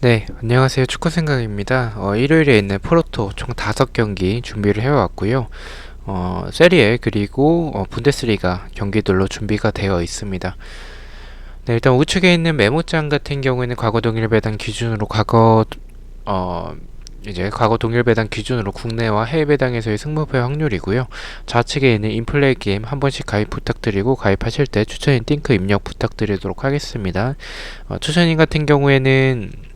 네, 안녕하세요. 축구 생각입니다. 어, 일요일에 있는 프로토 총 5경기 준비를 해왔고요. 어, 세리에 그리고 어, 분데스리가 경기들로 준비가 되어 있습니다. 네, 일단 우측에 있는 메모장 같은 경우에는 과거 동일 배당 기준으로 과거 어, 이제 과거 동일 배당 기준으로 국내와 해외 배당에서의 승무표 확률이고요. 좌측에 있는 인플레이 게임 한 번씩 가입 부탁드리고 가입하실 때 추천인 띵크 입력 부탁드리도록 하겠습니다. 어, 추천인 같은 경우에는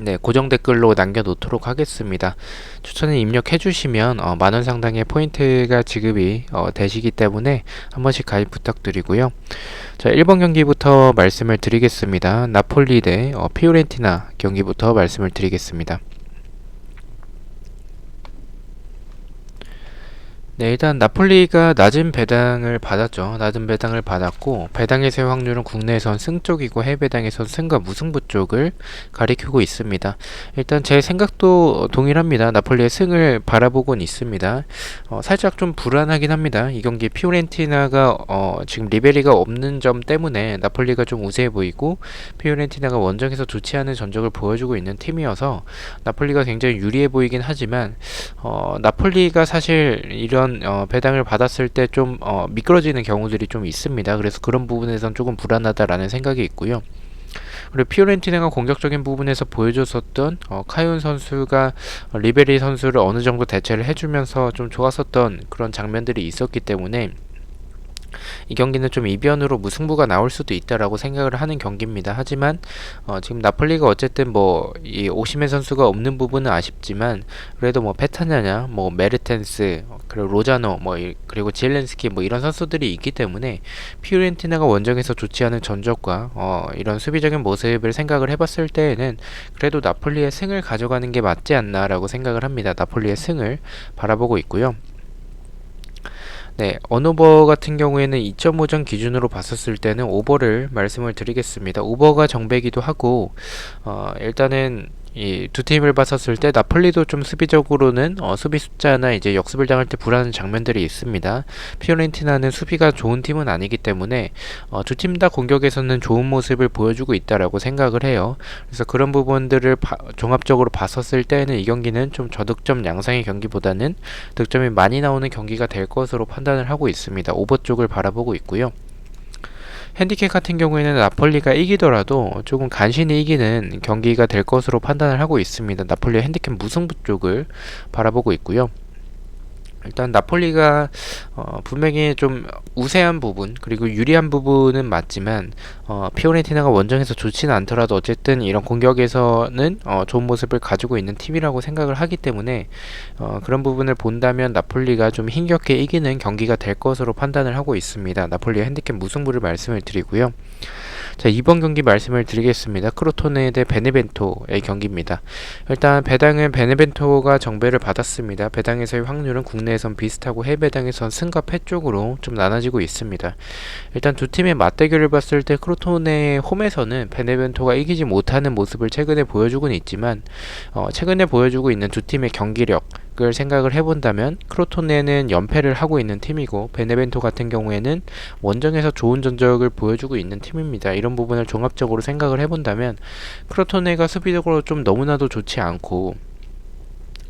네, 고정 댓글로 남겨놓도록 하겠습니다. 추천을 입력해 주시면 어, 만원 상당의 포인트가 지급이 어, 되시기 때문에 한 번씩 가입 부탁드리고요. 자, 1번 경기부터 말씀을 드리겠습니다. 나폴리 대 어, 피오렌티나 경기부터 말씀을 드리겠습니다. 네, 일단 나폴리가 낮은 배당을 받았죠. 낮은 배당을 받았고 배당에서의 확률은 국내에선 승 쪽이고 해외 배당에선 승과 무승부 쪽을 가리키고 있습니다. 일단 제 생각도 동일합니다. 나폴리의 승을 바라보곤 있습니다. 어, 살짝 좀 불안하긴 합니다. 이 경기 피오렌티나가 어, 지금 리베리가 없는 점 때문에 나폴리가 좀 우세해 보이고 피오렌티나가 원정에서 좋지 않은 전적을 보여주고 있는 팀이어서 나폴리가 굉장히 유리해 보이긴 하지만 어, 나폴리가 사실 이런 이런 어, 배당을 받았을 때 좀 어, 미끄러지는 경우들이 좀 있습니다. 그래서 그런 부분에선 조금 불안하다라는 생각이 있고요. 그리고 피오렌티나가 공격적인 부분에서 보여줬었던 어, 카윤 선수가 리베리 선수를 어느 정도 대체를 해주면서 좀 좋았었던 그런 장면들이 있었기 때문에 이 경기는 좀 이변으로 무승부가 나올 수도 있다라고 생각을 하는 경기입니다. 하지만 어, 지금 나폴리가 어쨌든 뭐 이 오시메 선수가 없는 부분은 아쉽지만 그래도 뭐 페타냐냐, 뭐 메르텐스, 그리고 로자노, 뭐 이, 그리고 지엘렌스키 뭐 이런 선수들이 있기 때문에 피오렌티나가 원정에서 좋지 않은 전적과 어, 이런 수비적인 모습을 생각을 해봤을 때에는 그래도 나폴리의 승을 가져가는 게 맞지 않나라고 생각을 합니다. 나폴리의 승을 바라보고 있고요. 네, 언오버 같은 경우에는 2.5점 기준으로 봤었을 때는 오버를 말씀을 드리겠습니다. 오버가 정배기도 하고 어, 일단은 이두 팀을 봤었을 때 나폴리도 좀 수비적으로는 어, 수비 숫자나 이제 역습을 당할 때 불안한 장면들이 있습니다. 피오렌티나는 수비가 좋은 팀은 아니기 때문에 어, 두 팀 다 공격에서는 좋은 모습을 보여주고 있다라고 생각을 해요. 그래서 그런 부분들을 바, 종합적으로 봤었을 때는 이 경기는 좀 저득점 양상의 경기보다는 득점이 많이 나오는 경기가 될 것으로 판단을 하고 있습니다. 오버 쪽을 바라보고 있고요. 핸디캡 같은 경우에는 나폴리가 이기더라도 조금 간신히 이기는 경기가 될 것으로 판단을 하고 있습니다. 나폴리 핸디캡 무승부 쪽을 바라보고 있고요. 일단 나폴리가 어, 분명히 좀 우세한 부분 그리고 유리한 부분은 맞지만 어, 피오렌티나가 원정에서 좋지는 않더라도 어쨌든 이런 공격에서는 어, 좋은 모습을 가지고 있는 팀이라고 생각을 하기 때문에 어, 그런 부분을 본다면 나폴리가 좀 힘겹게 이기는 경기가 될 것으로 판단을 하고 있습니다. 나폴리의 핸디캡 무승부를 말씀을 드리고요. 자, 이번 경기 말씀을 드리겠습니다. 크로토네 대 베네벤토의 경기입니다. 일단 배당은 베네벤토가 정배를 받았습니다. 배당에서의 확률은 국내 에선 비슷하고 해외 배당에선 승과 패 쪽으로 좀 나눠지고 있습니다. 일단 두 팀의 맞대결을 봤을 때 크로토네 홈에서는 베네벤토가 이기지 못하는 모습을 최근에 보여주고는 있지만 어, 최근에 보여주고 있는 두 팀의 경기력 을 생각을 해본다면 크로토네는 연패를 하고 있는 팀이고 베네벤토 같은 경우에는 원정에서 좋은 전적을 보여주고 있는 팀입니다. 이런 부분을 종합적으로 생각을 해본다면 크로토네가 수비적으로 좀 너무나도 좋지 않고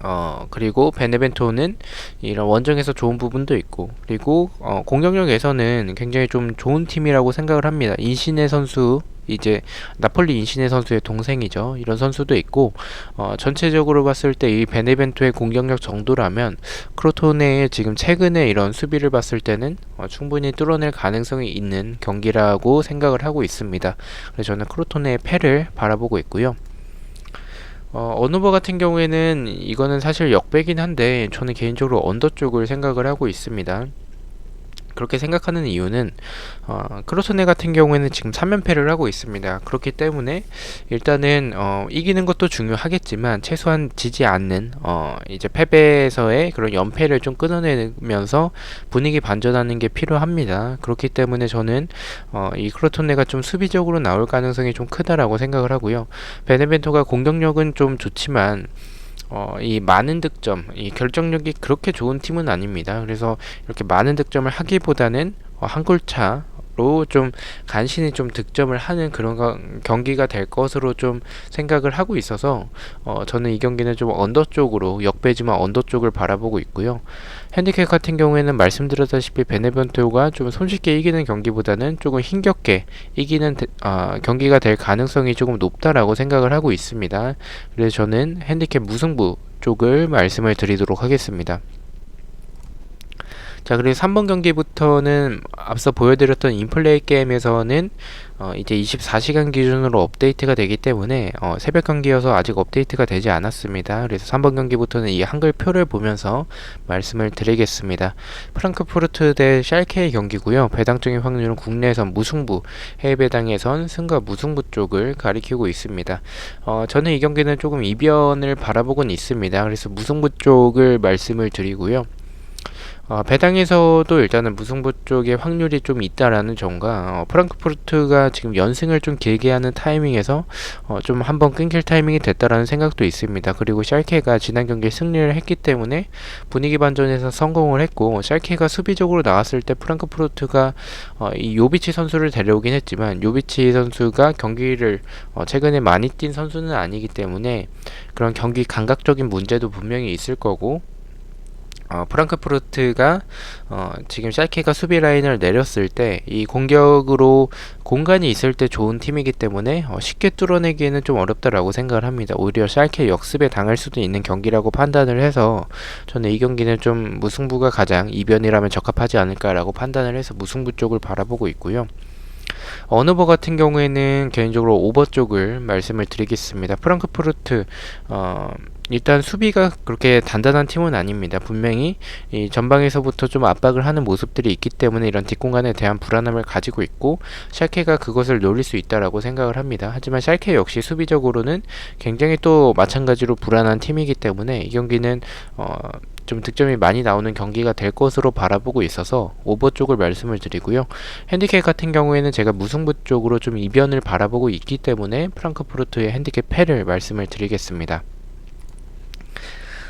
어 그리고 베네벤토는 이런 원정에서 좋은 부분도 있고 그리고 어 공격력에서는 굉장히 좀 좋은 팀이라고 생각을 합니다. 인신의 선수 이제 나폴리 인신의 선수의 동생이죠. 이런 선수도 있고 어, 전체적으로 봤을 때 이 베네벤토의 공격력 정도라면 크로토네의 지금 최근에 이런 수비를 봤을 때는 어, 충분히 뚫어낼 가능성이 있는 경기라고 생각을 하고 있습니다. 그래서 저는 크로토네의 패를 바라보고 있고요. 어, 언어버 같은 경우에는 이거는 사실 역배긴 한데 저는 개인적으로 언더 쪽을 생각을 하고 있습니다. 그렇게 생각하는 이유는 어, 크로스네 같은 경우에는 지금 3연패를 하고 있습니다. 그렇기 때문에 일단은 어, 이기는 것도 중요하겠지만 최소한 지지 않는 어, 이제 패배에서의 그런 연패를 좀 끊어내면서 분위기 반전하는 게 필요합니다. 그렇기 때문에 저는 어, 이 크로토네가 좀 수비적으로 나올 가능성이 좀 크다라고 생각을 하고요. 베네벤토가 공격력은 좀 좋지만 어, 이 많은 득점, 이 결정력이 그렇게 좋은 팀은 아닙니다. 그래서 이렇게 많은 득점을 하기보다는 어, 한 골차 로 좀 간신히 좀 득점을 하는 그런 거- 경기가 될 것으로 좀 생각을 하고 있어서 어, 저는 이 경기는 좀 언더 쪽으로 역배지만 언더 쪽을 바라보고 있고요. 핸디캡 같은 경우에는 말씀드렸다시피 베네벤토가 좀 손쉽게 이기는 경기보다는 조금 힘겹게 이기는 데- 아, 경기가 될 가능성이 조금 높다라고 생각을 하고 있습니다. 그래서 저는 핸디캡 무승부 쪽을 말씀을 드리도록 하겠습니다. 자, 그리고 3번 경기부터는 앞서 보여드렸던 인플레이 게임에서는 어, 이제 24시간 기준으로 업데이트가 되기 때문에 어, 새벽 경기여서 아직 업데이트가 되지 않았습니다. 그래서 3번 경기부터는 이 한글 표를 보면서 말씀을 드리겠습니다. 프랑크푸르트 대 샬케의 경기고요. 배당적인 확률은 국내에선 무승부, 해외 배당에선 승과 무승부 쪽을 가리키고 있습니다. 어, 저는 이 경기는 조금 이변을 바라보곤 있습니다. 그래서 무승부 쪽을 말씀을 드리고요. 어, 배당에서도 일단은 무승부 쪽에 확률이 좀 있다라는 점과 어, 프랑크푸르트가 지금 연승을 좀 길게 하는 타이밍에서 어, 좀 한번 끊길 타이밍이 됐다라는 생각도 있습니다. 그리고 샬케가 지난 경기에 승리를 했기 때문에 분위기 반전에서 성공을 했고 샬케가 수비적으로 나왔을 때 프랑크푸르트가 어, 이 요비치 선수를 데려오긴 했지만 요비치 선수가 경기를 어, 최근에 많이 뛴 선수는 아니기 때문에 그런 경기 감각적인 문제도 분명히 있을 거고 어, 프랑크푸르트가 어, 지금 샬케가 수비 라인을 내렸을 때 이 공격으로 공간이 있을 때 좋은 팀이기 때문에 어, 쉽게 뚫어내기에는 좀 어렵다라고 생각을 합니다. 오히려 샬케 역습에 당할 수도 있는 경기라고 판단을 해서 저는 이 경기는 좀 무승부가 가장 이변이라면 적합하지 않을까라고 판단을 해서 무승부 쪽을 바라보고 있고요. 언어버 같은 경우에는 개인적으로 오버 쪽을 말씀을 드리겠습니다. 프랑크푸르트 어, 일단 수비가 그렇게 단단한 팀은 아닙니다. 분명히 이 전방에서부터 좀 압박을 하는 모습들이 있기 때문에 이런 뒷공간에 대한 불안함을 가지고 있고 샬케가 그것을 노릴 수 있다라고 생각을 합니다. 하지만 샬케 역시 수비적으로는 굉장히 또 마찬가지로 불안한 팀이기 때문에 이 경기는 어, 좀 득점이 많이 나오는 경기가 될 것으로 바라보고 있어서 오버 쪽을 말씀을 드리고요. 핸디캡 같은 경우에는 제가 무승부 쪽으로 좀 이변을 바라보고 있기 때문에 프랑크푸르트의 핸디캡 패를 말씀을 드리겠습니다.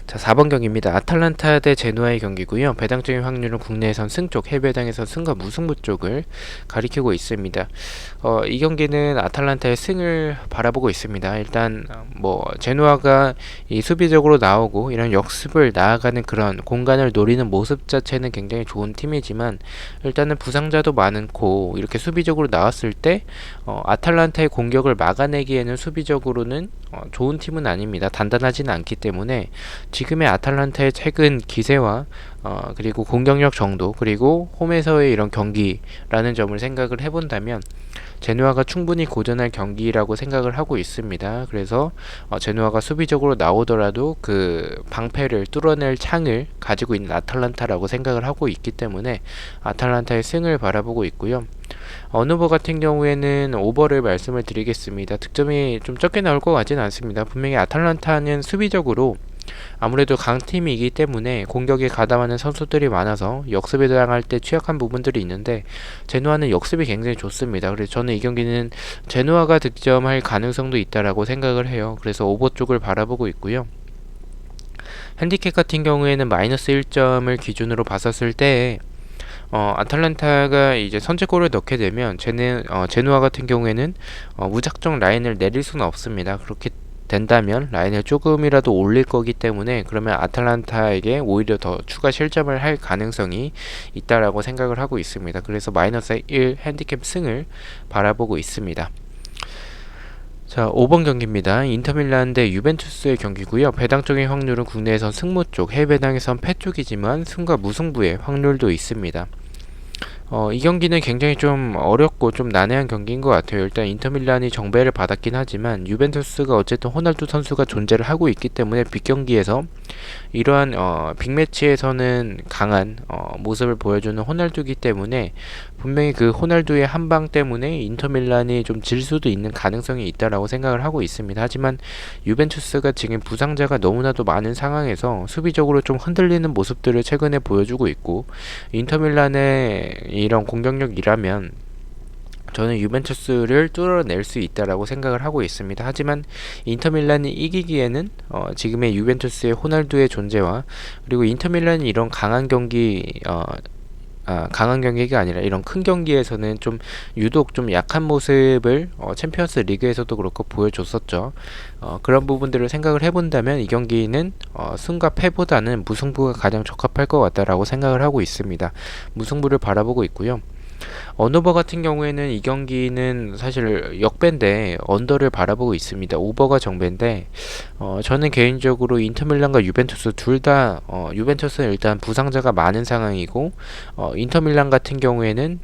자, 4번 경기입니다. 아탈란타 대 제노아의 경기고요. 배당적인 확률은 국내에선 승 쪽, 해외 배당에선 승과 무승부 쪽을 가리키고 있습니다. 어, 이 경기는 아탈란타의 승을 바라보고 있습니다. 일단 어, 뭐 제노아가 이 수비적으로 나오고 이런 역습을 나아가는 그런 공간을 노리는 모습 자체는 굉장히 좋은 팀이지만 일단은 부상자도 많고 이렇게 수비적으로 나왔을 때 어, 아탈란타의 공격을 막아내기에는 수비적으로는 어, 좋은 팀은 아닙니다. 단단하지는 않기 때문에 지금의 아탈란타의 최근 기세와 어, 그리고 공격력 정도 그리고 홈에서의 이런 경기라는 점을 생각을 해본다면 제누아가 충분히 고전할 경기라고 생각을 하고 있습니다. 그래서 어, 제누아가 수비적으로 나오더라도 그 방패를 뚫어낼 창을 가지고 있는 아탈란타라고 생각을 하고 있기 때문에 아탈란타의 승을 바라보고 있고요. 어느버 같은 경우에는 오버를 말씀을 드리겠습니다. 득점이 좀 적게 나올 것 같지는 않습니다. 분명히 아탈란타는 수비적으로 아무래도 강팀이기 때문에 공격에 가담하는 선수들이 많아서 역습에 당할 때 취약한 부분들이 있는데 제노아는 역습이 굉장히 좋습니다. 그래서 저는 이 경기는 제노아가 득점할 가능성도 있다라고 생각을 해요. 그래서 오버 쪽을 바라보고 있고요. 핸디캡 같은 경우에는 마이너스 1점을 기준으로 봤었을 때 어, 아탈란타가 이제 선제골을 넣게 되면 제네, 어, 제노아 같은 경우에는 어, 무작정 라인을 내릴 수는 없습니다. 그렇게 된다면 라인을 조금이라도 올릴 거기 때문에 그러면 아탈란타에게 오히려 더 추가 실점을 할 가능성이 있다라고 생각을 하고 있습니다. 그래서 마이너스 1 핸디캡 승을 바라보고 있습니다. 자, 5번 경기입니다. 인터밀란 대 유벤투스의 경기고요. 배당적인 확률은 국내에선 승무 쪽, 해외 배당에선 패 쪽이지만 승과 무승부의 확률도 있습니다. 어, 이 경기는 굉장히 좀 어렵고 좀 난해한 경기인 것 같아요. 일단 인터밀란이 정배를 받았긴 하지만 유벤투스가 어쨌든 호날두 선수가 존재를 하고 있기 때문에 빅경기에서 이러한 어, 빅매치에서는 강한 어, 모습을 보여주는 호날두기 때문에 분명히 그 호날두의 한 방 때문에 인터밀란이 좀 질 수도 있는 가능성이 있다라고 생각을 하고 있습니다. 하지만 유벤투스가 지금 부상자가 너무나도 많은 상황에서 수비적으로 좀 흔들리는 모습들을 최근에 보여주고 있고 인터밀란의 이런 공격력이라면 저는 유벤투스를 뚫어낼 수 있다라고 생각을 하고 있습니다. 하지만 인터밀란이 이기기에는 어, 지금의 유벤투스의 호날두의 존재와 그리고 인터밀란이 이런 강한 경기 어, 아, 강한 경기가 아니라 이런 큰 경기에서는 좀 유독 좀 약한 모습을 어, 챔피언스 리그에서도 그렇고 보여줬었죠. 어, 그런 부분들을 생각을 해본다면 이 경기는 어, 승과 패보다는 무승부가 가장 적합할 것 같다라고 생각을 하고 있습니다. 무승부를 바라보고 있고요. 언오버 같은 경우에는 이 경기는 사실 역배인데 언더를 바라보고 있습니다. 오버가 정배인데 어, 저는 개인적으로 인터밀란과 유벤투스 둘 다 어, 유벤투스는 일단 부상자가 많은 상황이고 어, 인터밀란 같은 경우에는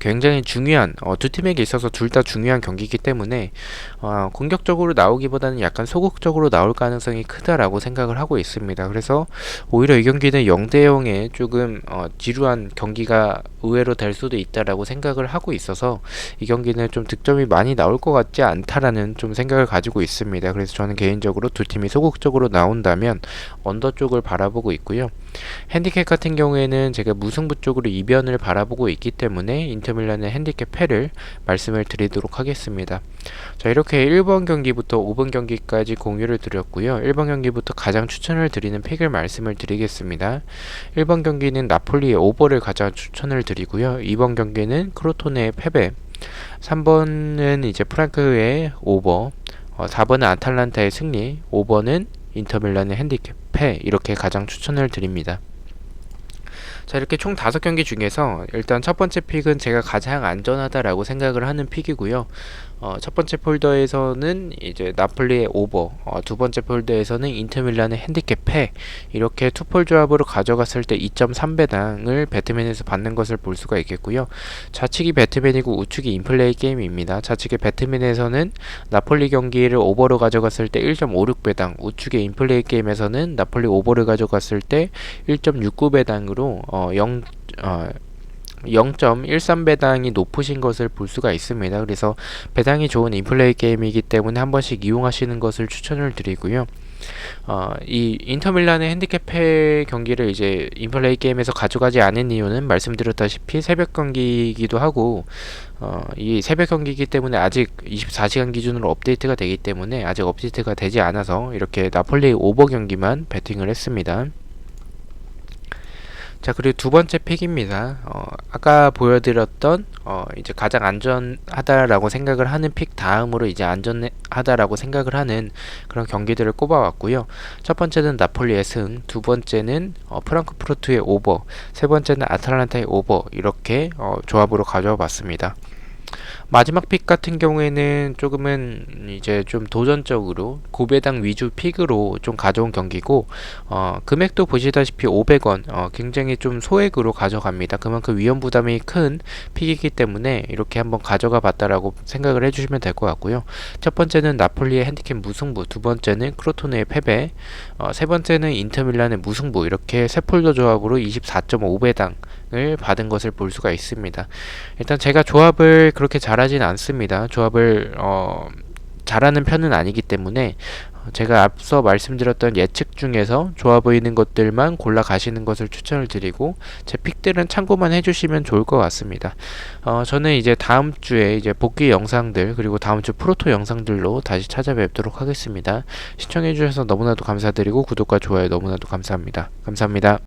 굉장히 중요한 어, 두 팀에게 있어서 둘 다 중요한 경기이기 때문에 어, 공격적으로 나오기보다는 약간 소극적으로 나올 가능성이 크다라고 생각을 하고 있습니다. 그래서 오히려 이 경기는 0대 0의 조금 어, 지루한 경기가 의외로 될 수도 있다라고 생각을 하고 있어서 이 경기는 좀 득점이 많이 나올 것 같지 않다라는 좀 생각을 가지고 있습니다. 그래서 저는 개인적으로 두 팀이 소극적으로 나온다면 언더 쪽을 바라보고 있고요. 핸디캡 같은 경우에는 제가 무승부 쪽으로 이변을 바라보고 있기 때문에 인터밀란의 핸디캡 패를 말씀을 드리도록 하겠습니다. 자 이렇게 1번 경기부터 5번 경기까지 공유를 드렸고요. 1번 경기부터 가장 추천을 드리는 픽을 말씀을 드리겠습니다. 1번 경기는 나폴리의 오버를 가장 추천을 드리고요. 2번 경기는 크로토네의 패배 3번은 이제 프랑크의 오버 어, 4번은 아탈란타의 승리 5번은 인터밀란의 핸디캡 패 이렇게 가장 추천을 드립니다. 자 이렇게 총 다섯 경기 중에서 일단 첫 번째 픽은 제가 가장 안전하다라고 생각을 하는 픽이고요. 어, 첫 번째 폴더에서는 이제 나폴리의 오버, 어, 두 번째 폴더에서는 인터밀란의 핸디캡 패 이렇게 투폴 조합으로 가져갔을 때 2.3배당을 배트맨에서 받는 것을 볼 수가 있겠고요. 좌측이 배트맨이고 우측이 인플레이 게임입니다. 좌측의 배트맨에서는 나폴리 경기를 오버로 가져갔을 때 1.56배당, 우측의 인플레이 게임에서는 나폴리 오버를 가져갔을 때 1.69배당으로 어, 0 어, 0.13배당이 높으신 것을 볼 수가 있습니다. 그래서 배당이 좋은 인플레이 게임이기 때문에 한 번씩 이용하시는 것을 추천을 드리고요. 어, 이 인터밀란의 핸디캡 경기를 이제 인플레이 게임에서 가져가지 않은 이유는 말씀드렸다시피 새벽 경기이기도 하고 어, 이 새벽 경기이기 때문에 아직 24시간 기준으로 업데이트가 되기 때문에 아직 업데이트가 되지 않아서 이렇게 나폴리 오버 경기만 배팅을 했습니다. 자 그리고 두 번째 픽입니다. 어, 아까 보여드렸던 어, 이제 가장 안전하다라고 생각을 하는 픽 다음으로 이제 안전하다라고 생각을 하는 그런 경기들을 꼽아왔고요. 첫 번째는 나폴리의 승, 두 번째는 어, 프랑크푸르트의 오버, 세 번째는 아탈란타의 오버 이렇게 어, 조합으로 가져와 봤습니다. 마지막 픽 같은 경우에는 조금은 이제 좀 도전적으로 고배당 위주 픽으로 좀 가져온 경기고 어, 금액도 보시다시피 500원 어, 굉장히 좀 소액으로 가져갑니다. 그만큼 위험 부담이 큰 픽이기 때문에 이렇게 한번 가져가 봤다라고 생각을 해주시면 될 것 같고요. 첫 번째는 나폴리의 핸디캡 무승부, 두 번째는 크로토네의 패배, 어, 세 번째는 인터밀란의 무승부 이렇게 세 폴더 조합으로 24.5배당 을 받은 것을 볼 수가 있습니다. 일단 제가 조합을 그렇게 잘하진 않습니다. 조합을 어, 잘하는 편은 아니기 때문에 제가 앞서 말씀드렸던 예측 중에서 좋아 보이는 것들만 골라 가시는 것을 추천을 드리고 제 픽들은 참고만 해주시면 좋을 것 같습니다. 어, 저는 이제 다음 주에 이제 복귀 영상들 그리고 다음 주 프로토 영상들로 다시 찾아뵙도록 하겠습니다. 시청해주셔서 너무나도 감사드리고 구독과 좋아요 너무나도 감사합니다. 감사합니다.